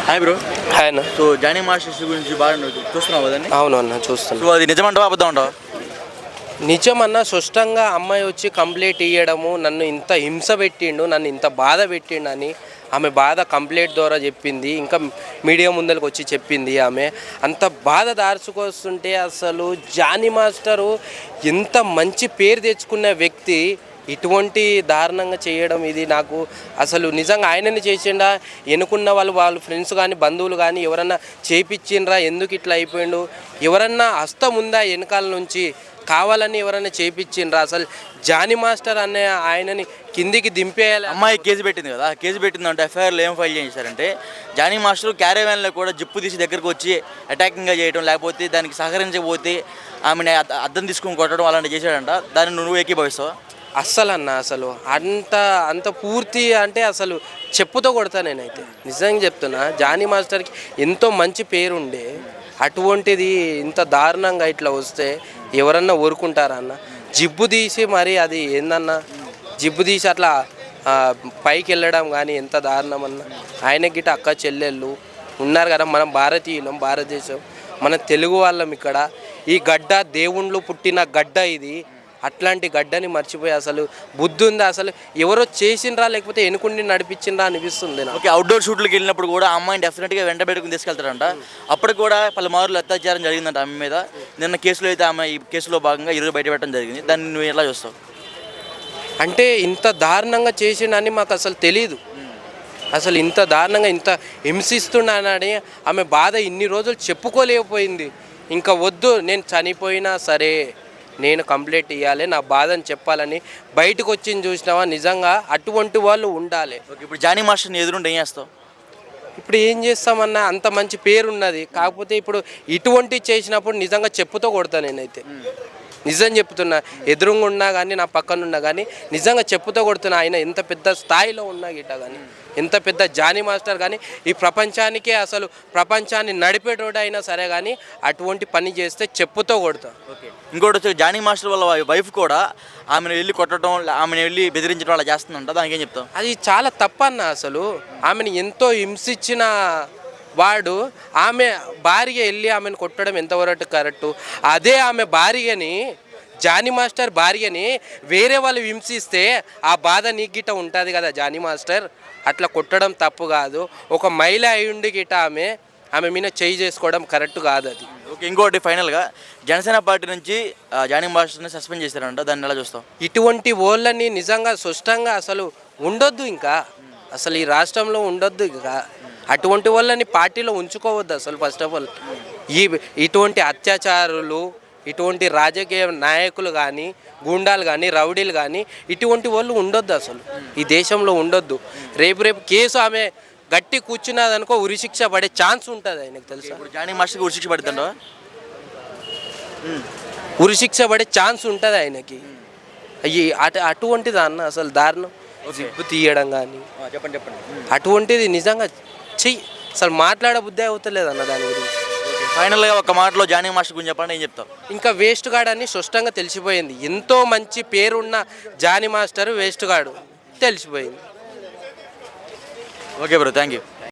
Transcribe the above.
Hi bro hi అన్న. So Jani masters గురించి బాగా చూస్తున్నావు కదండి? అవును అన్న చూస్తాను సో అది నిజమంటావా అబద్ధం అంటావా? నిజమన్న స్పష్టంగా అమ్మాయి వచ్చి కంప్లైంట్ ఇవ్వడము నన్ను ఇంత హింస పెట్టిండు నన్ను ఇంత బాధ పెట్టిండు అని ఆమె బాధ కంప్లైంట్ ద్వారా చెప్పింది ఇంకా మీడియా ముందరికి వచ్చి చెప్పింది ఆమె. అంత బాధ దార్చుకొస్తుంటే అసలు జానీ మాస్టరు ఎంత మంచి పేరు తెచ్చుకున్న వ్యక్తి ఇటువంటి దారుణంగా చేయడం ఇది నాకు అసలు నిజంగా ఆయనని చేసిండా? ఎన్నుకున్న వాళ్ళు వాళ్ళ ఫ్రెండ్స్ కానీ బంధువులు కానీ ఎవరన్నా చేపించిండ్రా ఎందుకు ఇట్లా అయిపోయిండు? ఎవరన్నా హస్తం ఉందా వెనకాల నుంచి? కావాలని ఎవరైనా చేపించిండ్రా అసలు జానీ మాస్టర్ అనే ఆయనని కిందికి దింపేయాలి. అమ్మాయి కేసు పెట్టింది కదా? కేసు పెట్టిందంటే ఎఫ్ఐఆర్లో ఏం ఫైల్ చేశారంటే జానీ మాస్టర్ క్యారేవాన్లో కూడా జిప్పు తీసి దగ్గరకు వచ్చి అటాకింగ్గా చేయడం లేకపోతే దానికి సహకరించకపోతే ఆమెను అద్దం తీసుకొని కొట్టడం అలాంటి చేశాడంట. దాన్ని నువ్వు ఏకీభవిస్తావు? అస్సలు అన్న అసలు. అంత అంత పూర్తి అంటే అసలు చెప్పుతో కొడతా నేనైతే. నిజంగా చెప్తున్నా జానీ మాస్టర్కి ఎంతో మంచి పేరు ఉండే అటువంటిది ఇంత దారుణంగా ఇట్లా వస్తే ఎవరన్నా ఊరుకుంటారా అన్న? జిబ్బు తీసి మరి అది ఏందన్నా? జిబ్బు తీసి అట్లా పైకి వెళ్ళడం కానీ ఎంత దారుణం అన్న ఆయన గిట్ట అక్క చెల్లెళ్ళు ఉన్నారు కదా మనం భారతీయులం భారతదేశం మన తెలుగు వాళ్ళం ఇక్కడ. ఈ గడ్డ దేవుళ్ళు పుట్టిన గడ్డ ఇది. అట్లాంటి గడ్డని మర్చిపోయి అసలు బుద్ధి ఉందా? అసలు ఎవరో చేసిండ్రా లేకపోతే ఎనుకుండి నడిపించిండ్రా అనిపిస్తుంది నాకు. ఓకే అవుట్డోర్ షూట్లకు వెళ్ళినప్పుడు కూడా అమ్మాయిని డెఫినెట్గా వెంట పెట్టుకుని తీసుకెళ్తారంట అప్పటికి కూడా పలుమార్లు అత్యాచారం జరిగిందంట ఆమె మీద. నిన్న కేసులో అయితే ఆమె ఈ కేసులో భాగంగా ఈరోజు బయట పెట్టడం జరిగింది. దాన్ని నువ్వు ఎలా చూస్తావు? అంటే ఇంత దారుణంగా చేసిండని మాకు అసలు తెలియదు అసలు ఇంత దారుణంగా ఇంత హింసిస్తున్నానని ఆమె బాధ ఇన్ని రోజులు చెప్పుకోలేకపోయింది. ఇంకా వద్దు నేను చనిపోయినా సరే. నేను కంప్లైంట్ ఇవ్వాలి నా బాధని చెప్పాలని బయటకు వచ్చింది చూసినావా? నిజంగా అటువంటి వాళ్ళు ఉండాలి. ఓకే ఇప్పుడు జానీ మాస్టర్ని ఎదురుంటే ఏం చేస్తావు? ఇప్పుడు ఏం చేస్తామన్నా అంత మంచి పేరు ఉన్నది కాకపోతే ఇప్పుడు ఇటువంటి చేసినప్పుడు నిజంగా చెప్పుతో కొడతా నేనైతే. నిజం చెప్తున్నా. ఎదురుగా ఉన్నా కానీ నా పక్కన ఉన్నా కానీ నిజంగా చెప్పుతో కొడుతున్నా ఆయన ఎంత పెద్ద స్థాయిలో ఉన్నా గిట్ట కానీ ఎంత పెద్ద జానీ మాస్టర్ కానీ ఈ ప్రపంచానికే అసలు ప్రపంచాన్ని నడిపేటోడు అయినా సరే కానీ అటువంటి పని చేస్తే చెప్పుతో కొడతా. ఓకే. ఇంకోటి వచ్చి జానీ మాస్టర్ వాళ్ళ వైఫ్ కూడా ఆమెను వెళ్ళి కొట్టడం ఆమెను వెళ్ళి బెదిరించడం అలా చేస్తుందంట. దానికి ఏం చెప్తావు? అది చాలా తప్పన్న అసలు. ఆమెను ఎంతో హింసించిన వాడు ఆమె భార్య వెళ్ళి ఆమెను కొట్టడం ఎంతవరకు కరెక్టు? అదే ఆమె భార్యని జానీ మాస్టర్ భార్యని వేరే వాళ్ళు హింసిస్తే ఆ బాధ నీకు గిట్ట ఉంటుంది కదా జానీ మాస్టర్? అట్లా కొట్టడం తప్పు కాదు. ఒక మహిళ అయ్యుండి గిట్ట ఆమె ఆమె మీద చేయి చేసుకోవడం కరెక్ట్ కాదు అది. ఓకే ఇంకోటి ఫైనల్గా జనసేన పార్టీ నుంచి జానీ మాస్టర్ని సస్పెండ్ చేశారంట. దాన్ని ఎలా చూస్తావు? ఇటువంటి ఓళ్ళని నిజంగా స్పష్టంగా అసలు ఉండొద్దు ఇంకా. అసలు ఈ రాష్ట్రంలో ఉండొద్దు ఇంకా. అటువంటి వాళ్ళని పార్టీలో ఉంచుకోవద్దు అసలు ఫస్ట్ ఆఫ్ ఆల్ ఈ ఇటువంటి అత్యాచారులు ఇటువంటి రాజకీయ నాయకులు కానీ గుండాలు కానీ రౌడీలు కానీ ఇటువంటి వాళ్ళు ఉండొద్దు అసలు. ఈ దేశంలో ఉండొద్దు. రేపు రేపు కేసు ఆమె గట్టి కూర్చున్నదనుకో ఉరిశిక్ష పడే ఛాన్స్ ఉంటుంది ఆయనకు తెలుసా? జానీ మాస్టర్కి ఉరిశిక్ష పడుతుండో ఉరిశిక్ష పడే ఛాన్స్ ఉంటుంది ఆయనకి. అయ్యి అటు అటువంటిది అన్న అసలు దారుణం. జిప్పు తీయడం కానీ చెప్పండి చెప్పండి. అటువంటిది నిజంగా చెయ్యి. అసలు మాట్లాడ బుద్ధి అవుతలేదు అన్న దాని గురించి. ఫైనల్గా ఒక మాటలో జానీ మాస్టర్ గురించి చెప్పండి ఏం చెప్తావు? ఇంకా వేస్ట్ గాడు అని స్పష్టంగా తెలిసిపోయింది. ఎంతో మంచి పేరున్న జానీ మాస్టర్ వేస్ట్ గాడు తెలిసిపోయింది. Okay bro thank you